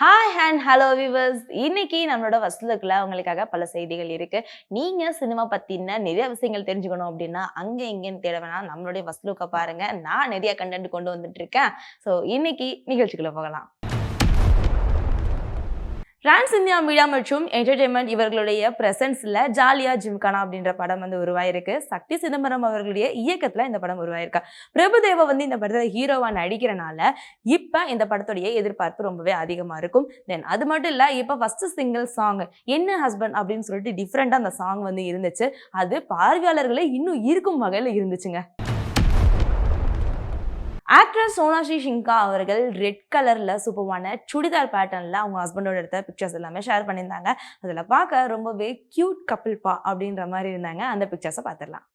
Hi and hello viewers இன்னைக்கு நம்மளோட வசலுக்குள்ள உங்களுக்காக பல செய்திகள் இருக்கு. நீங்க சினிமா பத்தின நிறைய விஷயங்கள் தெரிஞ்சுக்கணும் அப்படின்னா அங்க இங்கன்னு தேட வேணாம். நம்மளுடைய வசலுக்க பாருங்க. நான் நிறைய கண்டென்ட் கொண்டு வந்துட்டு இருக்கேன். ஸோ இன்னைக்கு நிகழ்ச்சிக்குள்ள போகலாம். டிரான்ஸ் இந்தியா மீடியா மற்றும் என்டர்டெயின்மெண்ட் இவர்களுடைய பிரசன்ஸில் ஜாலியா ஜிம்கானா அப்படின்ற படம் வந்து உருவாயிருக்கு. சக்தி சிதம்பரம் அவர்களுடைய இயக்கத்தில் இந்த படம் உருவாயிருக்கு. பிரபுதேவா வந்து இந்த படத்தில் ஹீரோவாக நடிக்கிறனால இப்போ இந்த படத்துடைய எதிர்பார்ப்பு ரொம்பவே அதிகமாக இருக்கும். தென் அது மட்டும் இல்லை இப்போ ஃபஸ்ட்டு சிங்கிள் சாங் என்ன ஹஸ்பண்ட் அப்படின்னு சொல்லிட்டு டிஃப்ரெண்ட்டாக அந்த சாங் வந்து இருந்துச்சு. அது பார்வையாளர்களை இன்னும் ஈர்க்கும் வகையில் இருந்துச்சுங்க. ஆக்ட்ரஸ் சோனாஷி ஷிங்கா அவர்கள் ரெட் கலரில் சூப்பரான சுடிதார் பேட்டர்னில் அவங்க ஹஸ்பண்டோட எடுத்த பிக்சர்ஸ் எல்லாமே ஷேர் பண்ணியிருந்தாங்க. அதில் பார்க்க ரொம்பவே கியூட் கப்பிள் பா அப்படின்ற மாதிரி இருந்தாங்க. அந்த பிக்சர்ஸை பார்த்துடலாம்.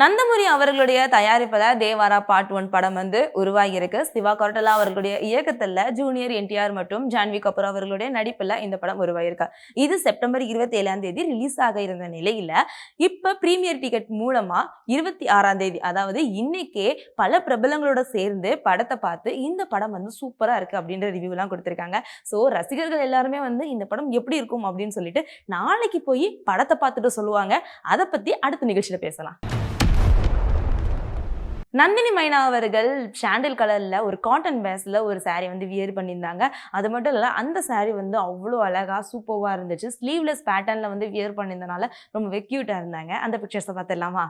நந்தமுரி அவர்களுடைய தயாரிப்பில் தேவாரா பார்ட் ஒன் படம் வந்து உருவாகியிருக்கு. சிவா கொரட்டலா அவர்களுடைய இயக்கத்தில் ஜூனியர் என்டிஆர் மற்றும் ஜான்வி கபூர் அவர்களுடைய நடிப்பில் இந்த படம் உருவாகியிருக்கு. இது செப்டம்பர் இருபத்தி ஏழாம் தேதி ரிலீஸ் ஆக இருந்த நிலையில் இப்போ ப்ரீமியர் டிக்கெட் மூலமாக இருபத்தி ஆறாம் தேதி அதாவது இன்னைக்கே பல பிரபலங்களோட சேர்ந்து படத்தை பார்த்து இந்த படம் வந்து சூப்பராக இருக்கு அப்படின்ற ரிவ்யூலாம் கொடுத்துருக்காங்க. ஸோ ரசிகர்கள் எல்லாருமே வந்து இந்த படம் எப்படி இருக்கும் அப்படின்னு சொல்லிட்டு நாளைக்கு போய் படத்தை பார்த்துட்டு சொல்லுவாங்க. அதை பற்றி அடுத்த நிகழ்ச்சியில் பேசலாம். நந்தினி மைனா அவர்கள் சாண்டில் கலரில் ஒரு காட்டன் பேஸில் ஒரு சாரீ வந்து வியர் பண்ணியிருந்தாங்க. அது மட்டும் இல்லை அந்த சாரீ வந்து அவ்வளோ அழகாக சூப்பராக இருந்துச்சு. ஸ்லீவ்லெஸ் பேட்டர்னில் வந்து வியர் பண்ணியிருந்தனால ரொம்பவே க்யூட்டாக இருந்தாங்க. அந்த பிக்சர்ஸை பார்த்துடலாமா?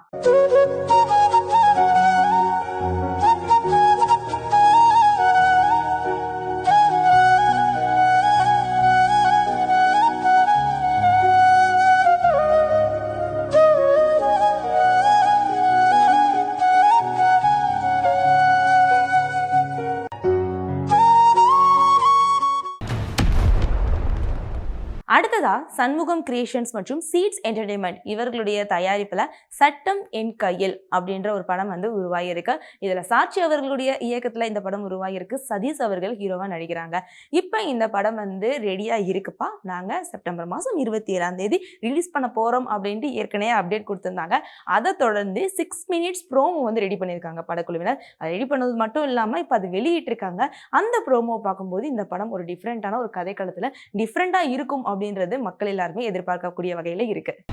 tá? சண்முகம் கிரியேஷன்ஸ் மற்றும் சீட்ஸ் என்டர்டைன்மெண்ட் இவர்களுடைய தயாரிப்பில் சட்டம் என் கையில் அப்படின்ற ஒரு படம் வந்து உருவாகியிருக்கு. இதில் சாட்சி அவர்களுடைய இயக்கத்தில் இந்த படம் உருவாகியிருக்கு. சதீஷ் அவர்கள் ஹீரோவாக நடிக்கிறாங்க. இப்போ இந்த படம் வந்து ரெடியாக இருக்குப்பா. நாங்கள் செப்டம்பர் மாதம் இருபத்தி ஏழாம் தேதி ரிலீஸ் பண்ண போகிறோம் அப்படின்ட்டு ஏற்கனவே அப்டேட் கொடுத்துருந்தாங்க. அதை தொடர்ந்து சிக்ஸ் மினிட்ஸ் ப்ரோமோ வந்து ரெடி பண்ணியிருக்காங்க படக்குழுவினர். அதை ரெடி பண்ணது மட்டும் இல்லாமல் இப்போ அது வெளியிட்டிருக்காங்க. அந்த ப்ரோமோ பார்க்கும்போது இந்த படம் ஒரு டிஃப்ரெண்ட்டான ஒரு கதைக்களத்தில் டிஃப்ரெண்ட்டாக இருக்கும் அப்படின்றது மக்கள் எல்லாருமே எதிர்பார்க்கக்கூடிய வகையில் இருக்கு.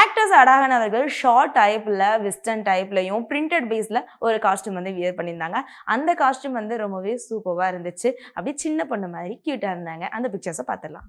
ஆக்டர்ஸ் அடாகன் அவர்கள் ஷார்ட் டைப்பில் வெஸ்டர்ன் டைப்லையும் பிரிண்டட் பேஸில் ஒரு காஸ்டியூம் வந்து வியர் பண்ணியிருந்தாங்க. அந்த காஸ்டியூம் வந்து ரொம்பவே சூப்பராக இருந்துச்சு. அப்படியே சின்ன பொண்ணு மாதிரி க்யூட்டாக இருந்தாங்க. அந்த பிக்சர்ஸை பார்த்துடலாம்.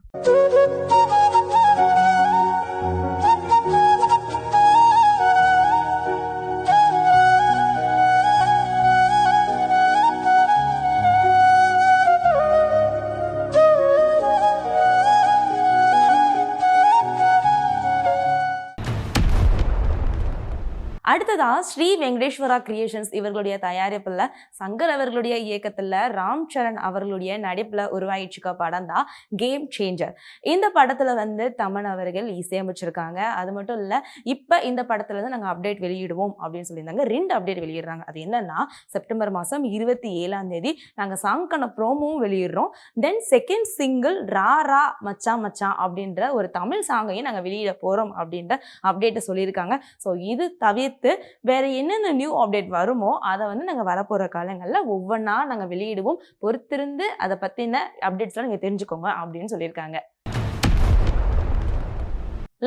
அடுத்ததா ஸ்ரீ வெங்கடேஸ்வரா கிரியேஷன்ஸ் இவர்களுடைய தயாரிப்பில் சங்கர் அவர்களுடைய இயக்கத்தில் ராம் சரண் அவர்களுடைய நடிப்பில் உருவாயிச்சுக்க படம் தான் கேம் சேஞ்சர் இந்த படத்தில் வந்து தமன் அவர்கள் இசையமைச்சிருக்காங்க. அது மட்டும் இல்லை இப்போ இந்த படத்தில் வந்து நாங்கள் அப்டேட் வெளியிடுவோம் அப்படின்னு சொல்லியிருந்தாங்க. ரெண்டு அப்டேட் வெளியிடுறாங்க. அது என்னன்னா செப்டம்பர் மாதம் இருபத்தி ஏழாம் தேதி நாங்கள் சாங்கான ப்ரோமோவும் வெளியிடுறோம். தென் செகண்ட் சிங்கிள் ரா ரா மச்சா மச்சா அப்படின்ற ஒரு தமிழ் சாங்கையும் நாங்கள் வெளியிட போகிறோம் அப்படின்ற அப்டேட்டை சொல்லியிருக்காங்க. ஸோ இது தவிர்த்து வேற என்னென்ன நியூ அப்டேட் வருமோ அதை வந்து நாங்கள் வரப்போகிற காலங்களில் ஒவ்வொன்றா நாங்கள் வெளியிடுவோம். பொறுத்திருந்து அதை பற்றின அப்டேட்ஸ்லாம் நீங்கள் தெரிஞ்சுக்கோங்க அப்படின்னு சொல்லியிருக்காங்க.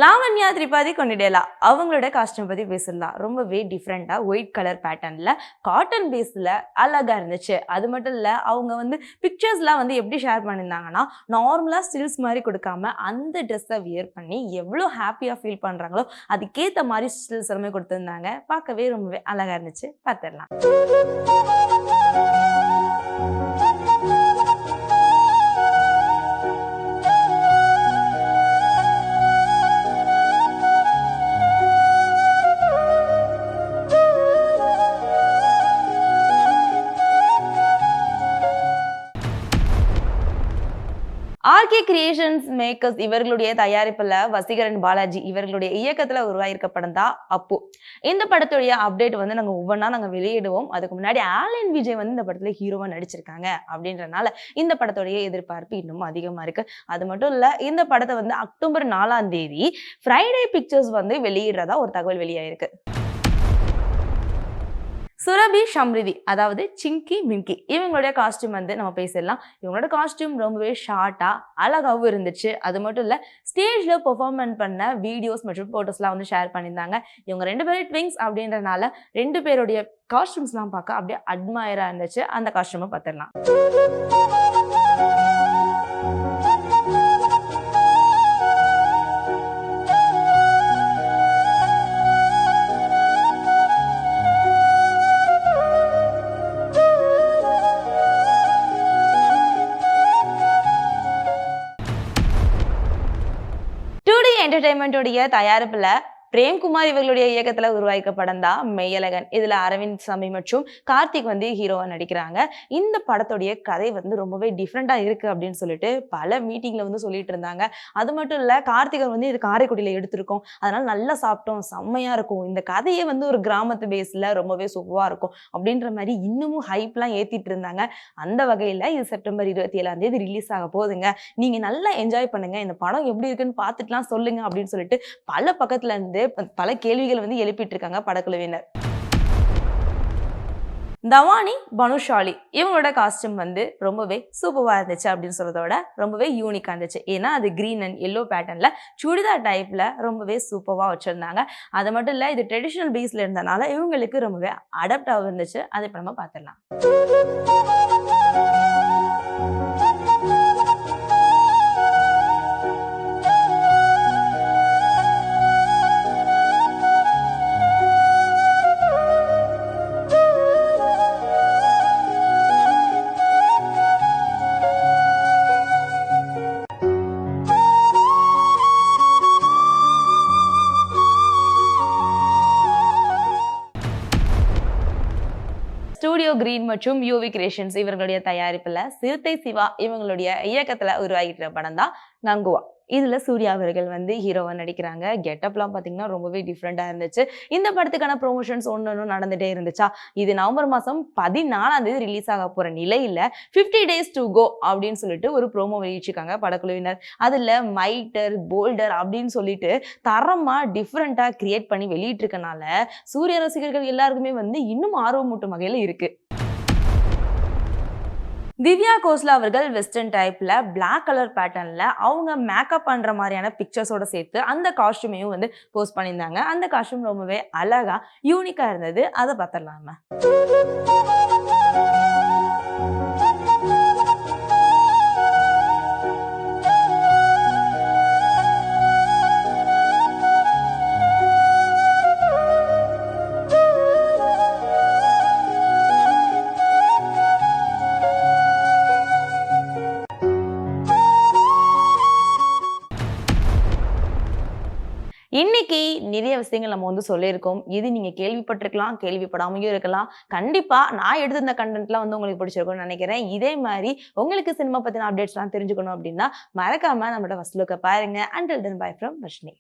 லாவண்யா திரிபாதி கொண்டிடலா? அவங்களோட காஸ்டியூம் பற்றி பேசிடலாம். ரொம்பவே டிஃப்ரெண்ட்டாக ஒயிட் கலர் பேட்டர்னில் காட்டன் பேஸில் அழகாக இருந்துச்சு. அது மட்டும் இல்லை அவங்க வந்து பிக்சர்ஸ்லாம் வந்து எப்படி ஷேர் பண்ணியிருந்தாங்கன்னா நார்மலாக ஸ்டில்ஸ் மாதிரி கொடுக்காம அந்த ட்ரெஸ்ஸை வியர் பண்ணி எவ்வளோ ஹாப்பியாக ஃபீல் பண்ணுறாங்களோ அதுக்கேற்ற மாதிரி ஸ்டில்ஸ் எல்லாமே கொடுத்துருந்தாங்க. பார்க்கவே ரொம்பவே அழகாக இருந்துச்சு. பார்த்துடலாம். ஆர்கே கிரியேஷன்ஸ் மேக்கர்ஸ் இவர்களுடைய தயாரிப்புல வசீகரன் பாலாஜி இவர்களுடைய இயக்கத்துல உருவாயிருக்க படம் தான் அப்பு. இந்த படத்துடைய அப்டேட் வந்து நாங்க ஒவ்வொன்றா நாங்க வெளியிடுவோம். அதுக்கு முன்னாடி ஆலன் விஜய் வந்து இந்த படத்துல ஹீரோவா நடிச்சிருக்காங்க அப்படின்றனால இந்த படத்துடைய எதிர்பார்ப்பு இன்னும் அதிகமா இருக்கு. அது மட்டும் இல்ல இந்த படத்தை வந்து அக்டோபர் நாலாம் தேதி ஃப்ரைடே பிக்சர்ஸ் வந்து வெளியிடுறதா ஒரு தகவல் வெளியாயிருக்கு. சுரபி சம்ரிதி அதாவது சிங்கி மிங்கி. இவங்களுடைய காஸ்டியூம் வந்து நம்ம பேசிடலாம். இவங்களோட காஸ்டியூம் ரொம்பவே ஷார்ட்டாக அழகாகவும் இருந்துச்சு. அது மட்டும் இல்லை ஸ்டேஜில் பெர்ஃபார்மென்ட் பண்ண வீடியோஸ் மற்றும் ஃபோட்டோஸ்லாம் வந்து ஷேர் பண்ணியிருந்தாங்க. இவங்க ரெண்டு பேரும் ட்விங்ஸ் அப்படின்றனால ரெண்டு பேருடைய காஸ்டியூம்ஸ்லாம் பார்க்க அப்படியே அட்மையராக இருந்துச்சு. அந்த காஸ்டியூமை பார்த்துடலாம். என்டர்டைன்மெண்ட்டுடைய தயாரிப்பில் பிரேம்குமார் இவர்களுடைய இயக்கத்துல உருவாக்க படம் தான் மெய்யழகன். இதுல அரவிந்த் சாமி மற்றும் கார்த்திக் வந்து ஹீரோவா நடிக்கிறாங்க. இந்த படத்துடைய கதை வந்து ரொம்பவே டிஃப்ரெண்டா இருக்கு அப்படின்னு சொல்லிட்டு பல மீட்டிங்ல வந்து சொல்லிட்டு இருந்தாங்க. அது மட்டும் இல்ல கார்த்திகர் வந்து இது காரைக்குடியில எடுத்திருக்கோம். அதனால நல்லா சாப்பிட்டோம் செம்மையா இருக்கும். இந்த கதையே வந்து ஒரு கிராமத்து பேஸ்ல ரொம்பவே சூப்பரா இருக்கும் அப்படின்ற மாதிரி இன்னமும் ஹைப்லாம் ஏத்திட்டு இருந்தாங்க. அந்த வகையில இது செப்டம்பர் இருபத்தி ஏழாம் தேதி ரிலீஸ் ஆக போகுதுங்க. நீங்க நல்லா என்ஜாய் பண்ணுங்க. இந்த படம் எப்படி இருக்குன்னு பார்த்துட்டுலாம் சொல்லுங்க அப்படின்னு சொல்லிட்டு பல பக்கத்துல இருந்து பல கேள்விகள் வந்து எழுப்பிட்டு இருக்காங்க படக்குழுவினர். தவானி பனுஷாலி இவங்களோட காஸ்டியூம் வந்து ரொம்பவே சூப்பராக இருந்துச்சு அப்படின்னு சொல்றதோட ரொம்பவே யூனிக்காக இருந்துச்சு. ஏன்னா அது க்ரீன் அண்ட் எல்லோ பேட்டர்னில் சுடிதார் டைப்பில் ரொம்பவே சூப்பராக வச்சுருந்தாங்க. அது மட்டும் இல்லை இது ட்ரெடிஷ்னல் பேஸில் இருந்தனால இவங்களுக்கு ரொம்பவே அடாப்ட் ஆக இருந்துச்சு. அதை இப்போ நம்ம பார்த்துடலாம். கிரீன் மற்றும் யூவி கிரியேஷன்ஸ் இவர்களுடைய தயாரிப்பில் சிறுத்தை சிவா இவங்களுடைய இயக்கத்தில் உருவாகிட்டு படம் தான் நங்குவா. இதில் சூர்யா அவர்கள் வந்து ஹீரோவாக நடிக்கிறாங்க. கெட்டப்லாம் பார்த்தீங்கன்னா ரொம்பவே டிஃப்ரெண்ட்டாக இருந்துச்சு. இந்த படத்துக்கான ப்ரொமோஷன்ஸ் ஒன்று ஒன்று நடந்துகிட்டே இருந்துச்சா? இது நவம்பர் மாதம் பதினாலாம் தேதி ரிலீஸ் ஆக போகிற நிலையில் ஃபிஃப்டி டேஸ் டு கோ அப்படின்னு சொல்லிட்டு ஒரு ப்ரோமோ வெளியிட்டிருக்காங்க படக்குழுவினர். அதில் மைட்டர் போல்டர் அப்படின்னு சொல்லிட்டு தரமாக டிஃப்ரெண்ட்டாக கிரியேட் பண்ணி வெளியிட்டிருக்கனால சூர்யா ரசிகர்கள் எல்லாருக்குமே வந்து இன்னும் ஆர்வமூட்டும் வகையில் இருக்குது திவ்யா கோஸ்லா அவர்கள் வெஸ்டர்ன் டைப்பில் பிளாக் கலர் பேட்டர்னில் அவங்க மேக்கப் பண்ணுற மாதிரியான பிக்சர்ஸோட சேர்த்து அந்த காஸ்டியூமையும் வந்து போஸ்ட் பண்ணியிருந்தாங்க. அந்த காஸ்டியூம் ரொம்பவே அழகா யூனிக்காக இருந்தது. அதை பார்த்துடலாம? இன்னைக்கு நிறைய விஷயங்கள் நம்ம வந்து சொல்லியிருக்கோம். இது நீங்க கேள்விப்பட்டிருக்கலாம் கேள்விப்படாமையும் இருக்கலாம். கண்டிப்பா நான் எடுத்திருந்த கண்டென்ட்லாம் வந்து உங்களுக்கு பிடிச்சிருக்கும்னு நினைக்கிறேன். இதே மாதிரி உங்களுக்கு சினிமா பத்தின அப்டேட்ஸ்லாம் தெரிஞ்சுக்கணும் அப்படின்னா மறக்காம நம்மளோட ஃபர்ஸ்ட் லுக்கை பாருங்க. Until then bye from Varshini